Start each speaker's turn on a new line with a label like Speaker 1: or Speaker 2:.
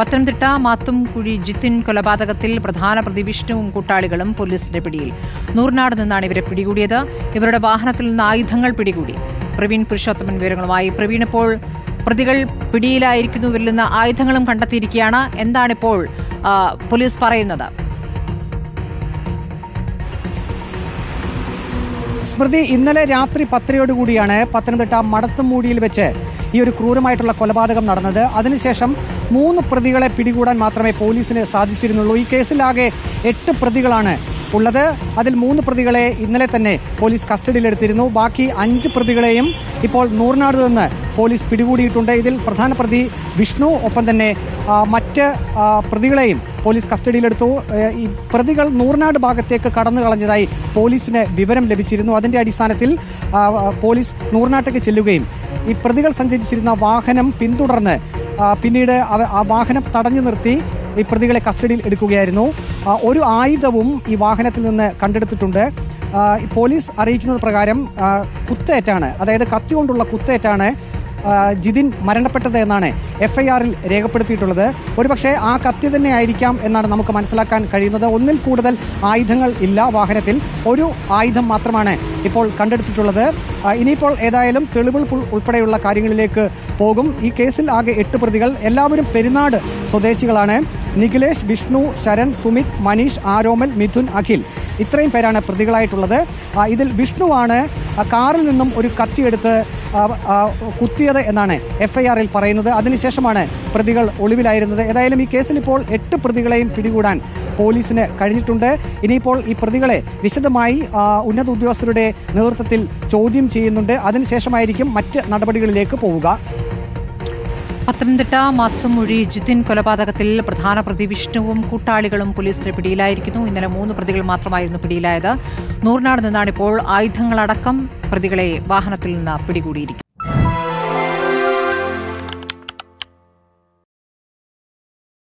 Speaker 1: പത്തനംതിട്ട മാത്തുംകുഴി ജിത്തിൻ കൊലപാതകത്തിൽ പ്രധാന പ്രതി വിഷ്ണുവും കൂട്ടാളികളും പോലീസിന്റെ പിടിയിൽ. നൂറിനാട് നിന്നാണ് ഇവരെ പിടികൂടിയത്. ഇവരുടെ വാഹനത്തിൽ നിന്ന് ആയുധങ്ങൾ പിടികൂടി. പ്രവീൺ പുരുഷോത്തമൻ വിവരങ്ങളുമായി. പ്രവീൺ ഇപ്പോൾ പ്രതികൾ പിടിയിലായിരിക്കുന്നവരിൽ നിന്ന് ആയുധങ്ങളും കണ്ടെത്തിയിരിക്കുകയാണ്. എന്താണിപ്പോൾ പോലീസ് പറയുന്നത്?
Speaker 2: സ്മൃതി ഇന്നലെ രാത്രി പത്തരയോടുകൂടിയാണ് പത്തനംതിട്ട മടത്തുമൂടിയിൽ വെച്ച് ഈ ഒരു ക്രൂരമായിട്ടുള്ള കൊലപാതകം നടന്നത്. അതിനുശേഷം മൂന്ന് പ്രതികളെ പിടികൂടാൻ മാത്രമേ പോലീസിന് സാധിച്ചിരുന്നുള്ളൂ. ഈ കേസിലാകെ എട്ട് പ്രതികളാണ് ഉള്ളത്. അതിൽ മൂന്ന് പ്രതികളെ ഇന്നലെ തന്നെ പോലീസ് കസ്റ്റഡിയിലെടുത്തിരുന്നു. ബാക്കി അഞ്ച് പ്രതികളെയും ഇപ്പോൾ നൂറിനാട് നിന്ന് പോലീസ് പിടികൂടിയിട്ടുണ്ട്. ഇതിൽ പ്രധാന പ്രതി വിഷ്ണു ഒപ്പം തന്നെ മറ്റ് പ്രതികളെയും പോലീസ് കസ്റ്റഡിയിലെടുത്തു. ഈ പ്രതികൾ നൂറിനാട് ഭാഗത്തേക്ക് കടന്നു കളഞ്ഞതായി പോലീസിന് വിവരം ലഭിച്ചിരുന്നു. അതിന്റെ അടിസ്ഥാനത്തിൽ പോലീസ് നൂറിനാട്ടേക്ക് ചെല്ലുകയും ഈ പ്രതികൾ സഞ്ചരിച്ചിരുന്ന വാഹനം പിന്തുടർന്ന് പിന്നീട് ആ വാഹനം തടഞ്ഞു നിർത്തി ഈ പ്രതികളെ കസ്റ്റഡിയിൽ എടുക്കുകയായിരുന്നു. ഒരു ആയുധവും ഈ വാഹനത്തിൽ നിന്ന് കണ്ടെടുത്തിട്ടുണ്ട്. പോലീസ് അറിയിക്കുന്നത് പ്രകാരം കുത്തേറ്റാണ്. അതായത് കത്തി കൊണ്ടുള്ള കുത്തേറ്റാണ് ജിതിൻ മരണപ്പെട്ടത് എന്നാണ് എഫ് ഐ ആറിൽ രേഖപ്പെടുത്തിയിട്ടുള്ളത്. ഒരുപക്ഷെ ആ കത്തി തന്നെ ആയിരിക്കാം എന്നാണ് നമുക്ക് മനസ്സിലാക്കാൻ കഴിയുന്നത്. ഒന്നിൽ കൂടുതൽ ആയുധങ്ങൾ ഇല്ല വാഹനത്തിൽ. ഒരു ആയുധം മാത്രമാണ് ഇപ്പോൾ കണ്ടെടുത്തിട്ടുള്ളത്. ഇനിയിപ്പോൾ ഏതായാലും തെളിവുകൾ ഉൾ- ഉൾപ്പെടെയുള്ള കാര്യങ്ങളിലേക്ക് പോകും. ഈ കേസിൽ ആകെ എട്ട് പ്രതികൾ. എല്ലാവരും പെരുന്നാട് സ്വദേശികളാണ്. നിഖിലേഷ് വിഷ്ണു ശരൺ സുമിത് മനീഷ് ആരോമൽ മിഥുൻ അഖിൽ. ഇത്രയും പേരാണ് പ്രതികളായിട്ടുള്ളത്. ഇതിൽ വിഷ്ണുവാണ് കാറിൽ നിന്നും ഒരു കത്തിയെടുത്ത് കുത്തിയത് എന്നാണ് എഫ് ഐ ആറിൽ പറയുന്നത്. അതിനുശേഷമാണ് പ്രതികൾ ഒളിവിലായിരുന്നത്. ഏതായാലും ഈ കേസിൽ ഇപ്പോൾ എട്ട് പ്രതികളെയും പിടികൂടാൻ പോലീസിന് കഴിഞ്ഞിട്ടുണ്ട്. ഇനിയിപ്പോൾ ഈ പ്രതികളെ വിശദമായി ഉന്നത ഉദ്യോഗസ്ഥരുടെ നേതൃത്വത്തിൽ ചോദ്യം ചെയ്യുന്നുണ്ട്. അതിനുശേഷമായിരിക്കും മറ്റ് നടപടികളിലേക്ക് പോവുക.
Speaker 1: പത്തനംതിട്ട മാത്തുമൊഴി ജിതിൻ കൊലപാതകത്തിൽ പ്രധാന പ്രതി വിഷ്ണുവും കൂട്ടാളികളും പോലീസിന്റെ പിടിയിലായിരിക്കുന്നു. ഇന്നലെ മൂന്ന് പ്രതികൾ മാത്രമായിരുന്നു പിടിയിലായത്. നൂറിനാട് നിന്നാണ് ഇപ്പോൾ ആയുധങ്ങളടക്കം പ്രതികളെ വാഹനത്തിൽ നിന്ന് പിടികൂടിയിരിക്കുന്നത്.